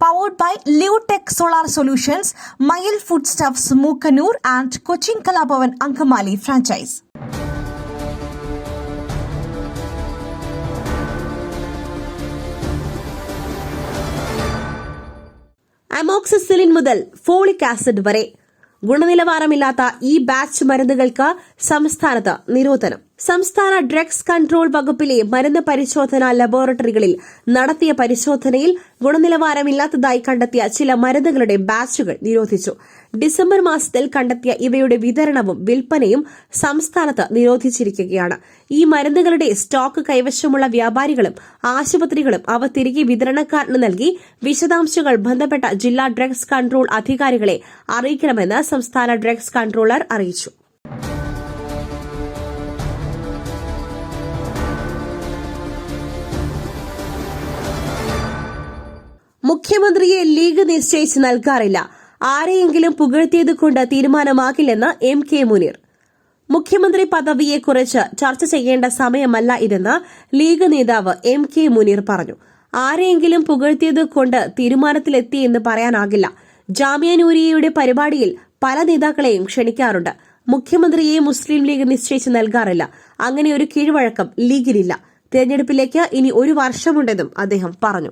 powered by Leotech solar solutions Mayil food stuffs Mookkannoor and Cochin Kalabhavan Angamaly franchise amoxicillin മുതൽ folic acid വരെ ഗുണനിലവാരമില്ലാത്ത ഈ batch മരുന്നുകൾക്ക് സംസ്ഥാനത്ത് നിരോധനം. സംസ്ഥാന ഡ്രഗ്സ് കൺട്രോൾ വകുപ്പിലെ മരുന്ന് പരിശോധനാ ലബോറട്ടറികളിൽ നടത്തിയ പരിശോധനയിൽ ഗുണനിലവാരമില്ലാത്തതായി കണ്ടെത്തിയ ചില മരുന്നുകളുടെ ബാച്ചുകൾ നിരോധിച്ചു. ഡിസംബർ മാസത്തിൽ കണ്ടെത്തിയ ഇവയുടെ വിതരണവും വിൽപ്പനയും സംസ്ഥാനത്ത് നിരോധിച്ചിരിക്കുകയാണ്. ഈ മരുന്നുകളുടെ സ്റ്റോക്ക് കൈവശമുള്ള വ്യാപാരികളും ആശുപത്രികളും അവ തിരികെ വിതരണക്കാരന് നൽകി വിശദാംശങ്ങൾ ബന്ധപ്പെട്ട ജില്ലാ ഡ്രഗ്സ് കൺട്രോൾ അധികാരികളെ അറിയിക്കണമെന്ന് സംസ്ഥാന ഡ്രഗ്സ് കൺട്രോളർ അറിയിച്ചു. മുഖ്യമന്ത്രിയെ ലീഗ് നിശ്ചയിച്ച് നൽകാറില്ല. ആരെയെങ്കിലും പുകഴ്ത്തിയത് കൊണ്ട് തീരുമാനമാകില്ലെന്ന് എം കെ മുനീർ. മുഖ്യമന്ത്രി പദവിയെക്കുറിച്ച് ചർച്ച ചെയ്യേണ്ട സമയമല്ല ഇതെന്ന് ലീഗ് നേതാവ് എം കെ മുനീർ പറഞ്ഞു. ആരെയെങ്കിലും പുകഴ്ത്തിയത് കൊണ്ട് തീരുമാനത്തിലെത്തിയെന്ന് പറയാനാകില്ല. ജാമ്യാനൂരിയയുടെ പരിപാടിയിൽ പല നേതാക്കളെയും ക്ഷണിക്കാറുണ്ട്. മുഖ്യമന്ത്രിയെ മുസ്ലിം ലീഗ് നിശ്ചയിച്ച് നൽകാറില്ല. അങ്ങനെ ഒരു കീഴ്വഴക്കം ലീഗിലില്ല തെരഞ്ഞെടുപ്പിലേക്ക് ഇനി ഒരു വർഷമുണ്ടെന്നും അദ്ദേഹം പറഞ്ഞു.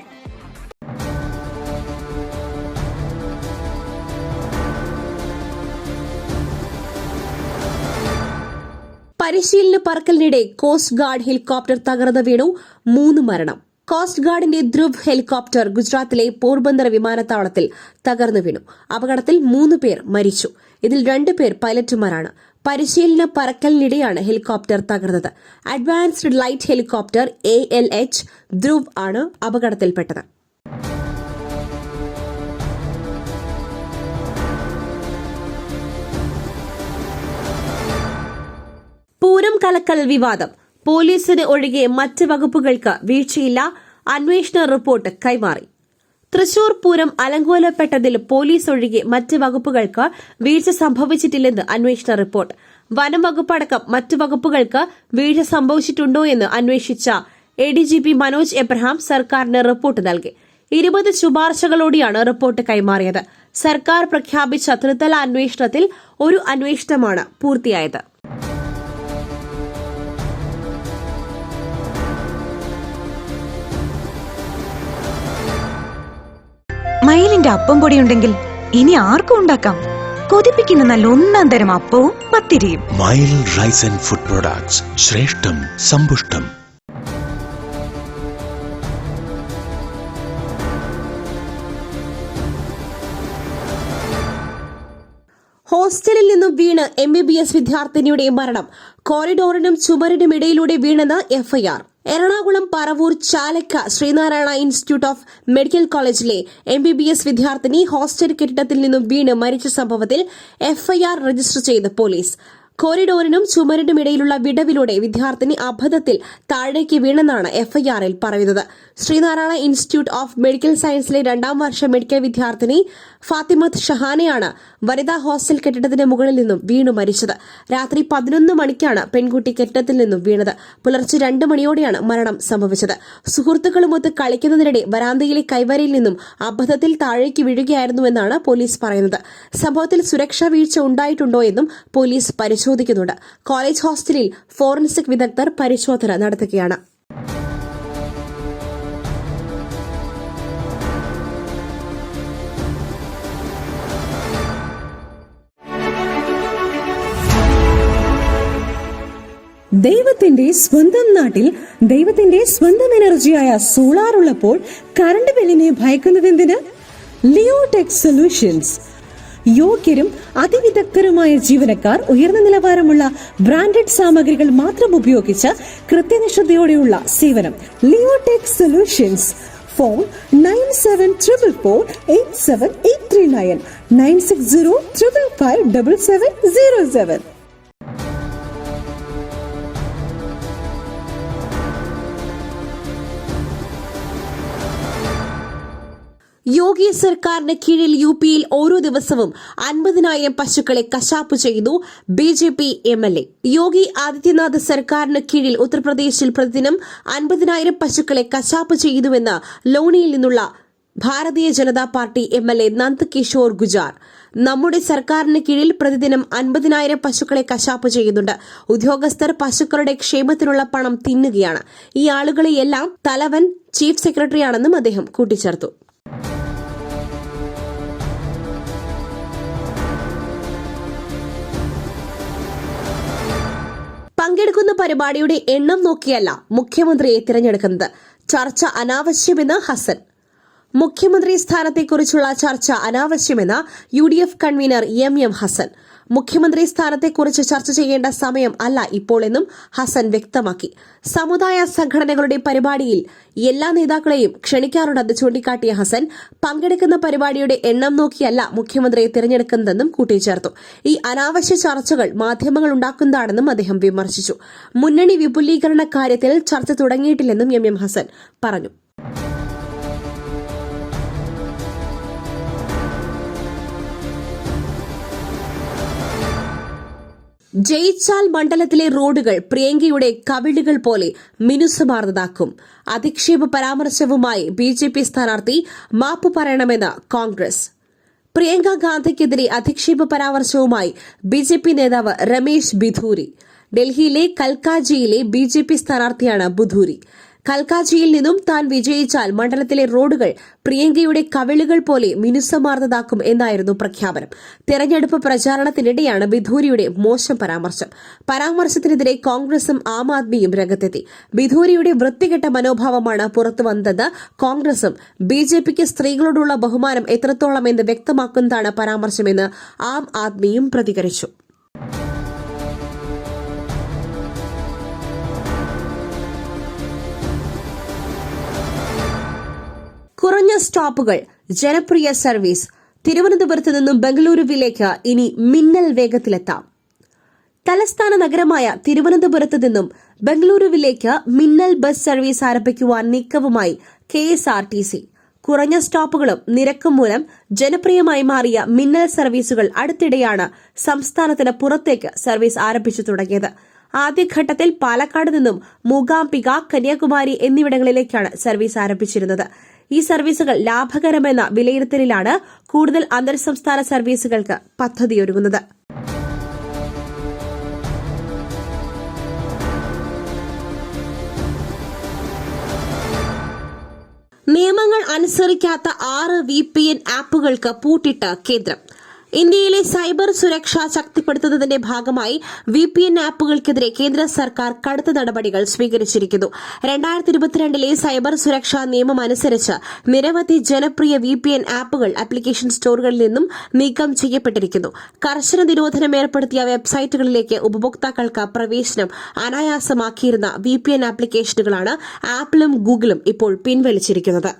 പരിശീലന പറക്കലിനിടെ കോസ്റ്റ് ഗാർഡ് ഹെലികോപ്റ്റർ തകർന്ന് വീണു മൂന്ന് മരണം. കോസ്റ്റ് ഗാർഡിന്റെ ധ്രുവ് ഹെലികോപ്റ്റർ ഗുജറാത്തിലെ പോർബന്ദർ വിമാനത്താവളത്തിൽ തകർന്നു വീണു. അപകടത്തിൽ മൂന്ന് പേർ മരിച്ചു. ഇതിൽ രണ്ടുപേർ പൈലറ്റുമാരാണ്. പരിശീലന പറക്കലിനിടെയാണ് ഹെലികോപ്റ്റർ തകർന്നത്. Advanced light helicopter A L H Dhruv ആണ് അപകടത്തിൽപ്പെട്ടത്. കലക്കൽ വിവാദം. പോലീസിന് ഒഴികെ മറ്റ് വകുപ്പുകൾക്ക് വീഴ്ചയില്ല. അന്വേഷണ റിപ്പോർട്ട് കൈമാറി. തൃശൂർ പൂരം അലങ്കോലപ്പെട്ടതിൽ പോലീസ് ഒഴികെ മറ്റ് വകുപ്പുകൾക്ക് വീഴ്ച സംഭവിച്ചിട്ടില്ലെന്ന് അന്വേഷണ റിപ്പോർട്ട്. വനം വകുപ്പടക്കം മറ്റ് വകുപ്പുകൾക്ക് വീഴ്ച സംഭവിച്ചിട്ടുണ്ടോ എന്ന് അന്വേഷിച്ച A D G P Manoj Abraham സർക്കാരിന് റിപ്പോർട്ട് നൽകി. ഇരുപത് ശുപാർശകളോടെയാണ് റിപ്പോർട്ട് കൈമാറിയത്. സർക്കാർ പ്രഖ്യാപിച്ച ത്രിതല അന്വേഷണത്തിൽ ഒരു അന്വേഷണമാണ് പൂർത്തിയായത്. മയിലിന്റെ അപ്പം പൊടി ഉണ്ടെങ്കിൽ ഇനി ആർക്കും ഉണ്ടാക്കാം. കൊതിപ്പിക്കുന്ന നല്ല ഒന്നാം തരം അപ്പവും പത്തിരിയും. Mile rice and food products ശ്രേഷ്ഠം സമ്പുഷ്ടം. ഹോസ്റ്റലിൽ നിന്നും വീണ് എം ബി ബി എസ് വിദ്യാർത്ഥിനിയുടെ മരണം. കോറിഡോറിനും ചുമരിനും ഇടയിലൂടെ വീണെന്ന് FIR Ernakulam Paravur Chalakka Sreenarayana institute of medical കോളേജിലെ എം ബി ബി എസ് വിദ്യാർത്ഥിനി ഹോസ്റ്റൽ കെട്ടിടത്തിൽ നിന്നും വീണ് മരിച്ച സംഭവത്തിൽ എഫ്ഐആർ രജിസ്റ്റർ ചെയ്ത് പോലീസ്. കോറിഡോറിനും ചുമരിനും ഇടയിലുള്ള വിടവിലൂടെ വിദ്യാർത്ഥിനി അബദ്ധത്തിൽ താഴേക്ക് വീണെന്നാണ് എഫ്ഐആറിൽ പറയുന്നത്. ശ്രീനാരായണ ഇൻസ്റ്റിറ്റ്യൂട്ട് ഓഫ് മെഡിക്കൽ സയൻസിലെ രണ്ടാം വർഷ മെഡിക്കൽ വിദ്യാർത്ഥിനി ഫാത്തിമത്ത് ഷഹാനയാണ് വനിതാ ഹോസ്റ്റൽ കെട്ടിടത്തിന് മുകളിൽ നിന്നും വീണു മരിച്ചത്. രാത്രി പതിനൊന്ന് മണിക്കാണ് പെൺകുട്ടി കെട്ടിടത്തിൽ നിന്നും വീണത്. പുലർച്ചെ രണ്ട് മണിയോടെയാണ് മരണം സംഭവിച്ചത്. സുഹൃത്തുക്കളുമൊത്ത് കളിക്കുന്നതിനിടെ വരാന്തയിലെ കൈവരയിൽ നിന്നും അബദ്ധത്തിൽ താഴേക്ക് വീഴുകയായിരുന്നുവെന്നാണ് പോലീസ് പറയുന്നത്. സംഭവത്തിൽ സുരക്ഷാ വീഴ്ച ഉണ്ടായിട്ടുണ്ടോ എന്നും പോലീസ് പരിശോധിച്ചു പരിശോധിക്കുന്നുണ്ട്. കോളേജ് ഹോസ്റ്റലിൽ ഫോറൻസിക് വിദഗ്ധർ പരിശോധന നടത്തുകയാണ്. ദൈവത്തിന്റെ സ്വന്തം നാട്ടിൽ ദൈവത്തിന്റെ സ്വന്തം എനർജിയായ സോളാർ ഉള്ളപ്പോൾ കറണ്ട് ബില്ലിനെ ഭയക്കുന്നത് എന്തിന് ലിയോടെക് സൊല്യൂഷൻസ്. യോഗ്യരും അതിവിദഗ്ധരുമായ ജീവനക്കാർ ഉയർന്ന നിലവാരമുള്ള ബ്രാൻഡഡ് സാമഗ്രികൾ മാത്രം ഉപയോഗിച്ച് കൃത്യനിഷ്ഠതയോടെയുള്ള സേവനം. Leotech solutions phone nine seven triple four eight seven eight three nine nine six zero triple five double seven zero seven Yogi സർക്കാരിന് കീഴിൽ യു പിയിൽ ഓരോ ദിവസവും അൻപതിനായിരം പശുക്കളെ കശാപ്പ് ചെയ്തു B J P M L A. Yogi Adityanath സർക്കാരിന് കീഴിൽ ഉത്തർപ്രദേശിൽ പ്രതിദിനം അൻപതിനായിരം പശുക്കളെ കശാപ്പ് ചെയ്തുവെന്ന് ലോണിയിൽ നിന്നുള്ള Bharatiya Janata party M L A Nand Kishore Gujar. നമ്മുടെ സർക്കാരിന് കീഴിൽ പ്രതിദിനം അൻപതിനായിരം പശുക്കളെ കശാപ്പ് ചെയ്യുന്നുണ്ട്. ഉദ്യോഗസ്ഥർ പശുക്കളുടെ ക്ഷേമത്തിനുള്ള പണം തിന്നുകയാണ്. ഈ ആളുകളെയെല്ലാം തലവൻ ചീഫ് സെക്രട്ടറിയാണെന്നും അദ്ദേഹം കൂട്ടിച്ചേർത്തു. പങ്കെടുക്കുന്ന പരിപാടിയുടെ എണ്ണം നോക്കിയല്ല മുഖ്യമന്ത്രിയെ തിരഞ്ഞെടുക്കുന്നത്. ചർച്ച അനാവശ്യമെന്ന് ഹസൻ. മുഖ്യമന്ത്രി സ്ഥാനത്തെക്കുറിച്ചുള്ള ചർച്ച അനാവശ്യമെന്ന് U D F convener M M Hassan. മുഖ്യമന്ത്രി സ്ഥാനത്തെക്കുറിച്ച് ചർച്ച ചെയ്യേണ്ട സമയം അല്ല ഇപ്പോൾ എന്നും ഹസൻ വ്യക്തമാക്കി. സമുദായ സംഘടനകളുടെ പരിപാടിയിൽ എല്ലാ നേതാക്കളെയും ക്ഷണിക്കാറുണ്ടെന്ന് ചൂണ്ടിക്കാട്ടിയ ഹസൻ പങ്കെടുക്കുന്ന പരിപാടിയുടെ എണ്ണം നോക്കിയല്ല മുഖ്യമന്ത്രിയെ തിരഞ്ഞെടുക്കുന്നതെന്നും കൂട്ടിച്ചേർത്തു. ഈ അനാവശ്യ ചർച്ചകൾ മാധ്യമങ്ങൾ ഉണ്ടാക്കുന്നതാണെന്നും അദ്ദേഹം വിമർശിച്ചു. മുന്നണി വിപുലീകരണ കാര്യത്തിൽ ചർച്ച തുടങ്ങിയിട്ടില്ലെന്നും എം എം ഹസൻ പറഞ്ഞു. ജയിച്ചാൽ മണ്ഡലത്തിലെ റോഡുകൾ പ്രിയങ്കയുടെ കവിളുകൾ പോലെ മിനുസമാർന്നതാക്കും. അധിക്ഷേപ പരാമർശവുമായി ബി ജെ പി സ്ഥാനാർത്ഥി മാപ്പ് പറയണമെന്ന് കോൺഗ്രസ്. പ്രിയങ്ക ഗാന്ധിക്കെതിരെ അധിക്ഷേപ പരാമർശവുമായി ബി ജെ പി നേതാവ് രമേശ് ബിധൂരി. ഡൽഹിയിലെ കൽക്കാജിയിലെ ബി ജെ പി സ്ഥാനാർത്ഥിയാണ് ബുധൂരി. കൽക്കാജിയിൽ നിന്നും താൻ വിജയിച്ചാൽ മണ്ഡലത്തിലെ റോഡുകൾ പ്രിയങ്കയുടെ കവിളുകൾ പോലെ മിനുസമാർന്നതാക്കും എന്നായിരുന്നു പ്രഖ്യാപനം. തെരഞ്ഞെടുപ്പ് പ്രചാരണത്തിനിടെയാണ് ബിധൂരിയുടെ മോശം പരാമർശം. പരാമർശത്തിനെതിരെ കോൺഗ്രസും ആം ആദ്മിയും രംഗത്തെത്തി. ബിധൂരിയുടെ വൃത്തികെട്ട മനോഭാവമാണ് പുറത്തുവന്നതെന്ന് കോൺഗ്രസും ബി ജെ പിക്ക് സ്ത്രീകളോടുള്ള ബഹുമാനം എത്രത്തോളം എന്ന് വ്യക്തമാക്കുന്നതാണ് പരാമർശമെന്ന് ആം ആദ്മിയും പ്രതികരിച്ചു. കുറഞ്ഞ സ്റ്റോപ്പുകൾ ജനപ്രിയ സർവീസ്. തിരുവനന്തപുരത്ത് നിന്നും ബംഗളൂരുവിലേക്ക് ഇനി മിന്നൽ വേഗത്തിലെത്താം. തലസ്ഥാന നഗരമായ തിരുവനന്തപുരത്ത് നിന്നും ബംഗളൂരുവിലേക്ക് മിന്നൽ ബസ് സർവീസ് ആരംഭിക്കുവാൻ നീക്കവുമായി K S R T C. കുറഞ്ഞ സ്റ്റോപ്പുകളും നിരക്കും മൂലം ജനപ്രിയമായി മാറിയ മിന്നൽ സർവീസുകൾ അടുത്തിടെയാണ് സംസ്ഥാനത്തിന് പുറത്തേക്ക് സർവീസ് ആരംഭിച്ചു തുടങ്ങിയത്. ആദ്യഘട്ടത്തിൽ പാലക്കാട് നിന്നും മൂകാംബിക കന്യാകുമാരി എന്നിവിടങ്ങളിലേക്കാണ് സർവീസ് ആരംഭിച്ചിരുന്നത്. ഈ സർവീസുകൾ ലാഭകരമെന്ന വിലയിരുത്തലിലാണ് കൂടുതൽ അന്തർ സംസ്ഥാന സർവീസുകൾക്ക് പദ്ധതിയൊരുങ്ങുന്നത്. നിയമങ്ങൾ അനുസരിക്കാത്ത ആറ് വി പി എൻ ആപ്പുകൾക്ക് പൂട്ടിട്ട് കേന്ദ്രം. ഇന്ത്യയിലെ സൈബർ സുരക്ഷ ശക്തിപ്പെടുത്തുന്നതിന്റെ ഭാഗമായി വി പി എൻ ആപ്പുകൾക്കെതിരെ കേന്ദ്ര സർക്കാർ കടുത്ത നടപടികൾ സ്വീകരിച്ചിരിക്കുന്നു. രണ്ടായിരത്തി ഇരുപത്തിരണ്ടിലെ സൈബർ സുരക്ഷാ നിയമം അനുസരിച്ച് നിരവധി ജനപ്രിയ വി പി എൻ ആപ്പുകൾ ആപ്ലിക്കേഷൻ സ്റ്റോറുകളിൽ നിന്നും നീക്കം ചെയ്യപ്പെട്ടിരിക്കുന്നു. കർശന നിരോധനം ഏർപ്പെടുത്തിയ വെബ്സൈറ്റുകളിലേക്ക് ഉപഭോക്താക്കൾക്ക് പ്രവേശനം അനായാസമാക്കിയിരുന്ന വി പി എൻ ആപ്ലിക്കേഷനുകളാണ് ആപ്പിളും ഗൂഗിളും ഇപ്പോൾ പിൻവലിച്ചിരിക്കുന്നത്.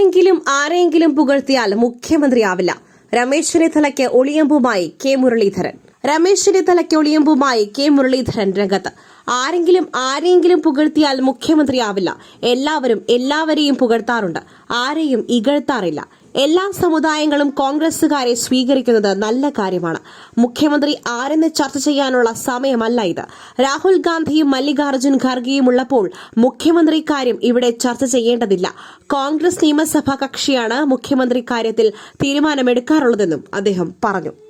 ആരെങ്കിലും ആരെങ്കിലും പുകഴ്ത്തിയാൽ മുഖ്യമന്ത്രിയാവില്ല. രമേശ് ചെന്നിത്തലയ്ക്ക് ഒളിയമ്പുമായി കെ മുരളീധരൻ. രമേശ് ചെന്നിത്തലയ്ക്ക് ഒളിയമ്പുമായി കെ മുരളീധരൻ രംഗത്ത്. ആരെങ്കിലും ആരെങ്കിലും പുകഴ്ത്തിയാൽ മുഖ്യമന്ത്രിയാവില്ല. എല്ലാവരും എല്ലാവരെയും പുകഴ്ത്താറുണ്ട്. ആരെയും ഇകഴ്ത്താറില്ല. എല്ലാ സമുദായങ്ങളും കോൺഗ്രസുകാരെ സ്വീകരിക്കുന്നത് നല്ല കാര്യമാണ്. മുഖ്യമന്ത്രി ആരെന്ന് ചർച്ച ചെയ്യാനുള്ള സമയമല്ല ഇത്. രാഹുൽ ഗാന്ധിയും മല്ലികാർജുൻ ഖർഗെയും ഉള്ളപ്പോൾ മുഖ്യമന്ത്രി കാര്യം ഇവിടെ ചർച്ച ചെയ്യേണ്ടതില്ല. കോൺഗ്രസ് നിയമസഭാ കക്ഷിയാണ് മുഖ്യമന്ത്രി കാര്യത്തിൽ തീരുമാനമെടുക്കാറുള്ളതെന്നും അദ്ദേഹം പറഞ്ഞു.